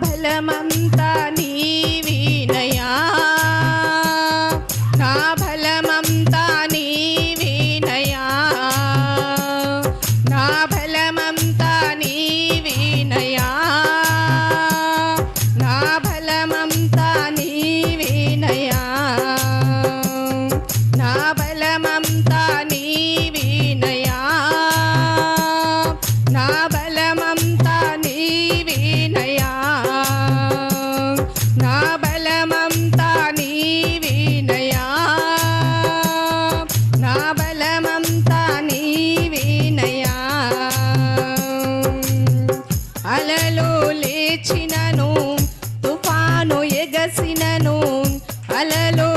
బలమంతా అలలో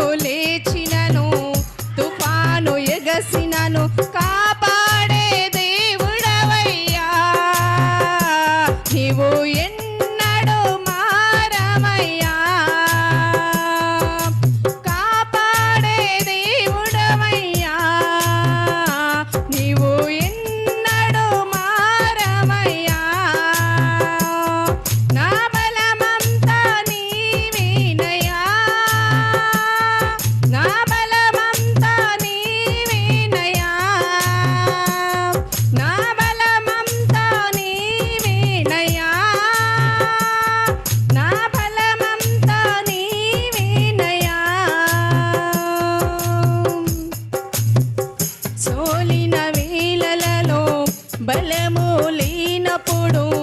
ఎల్లప్పుడూ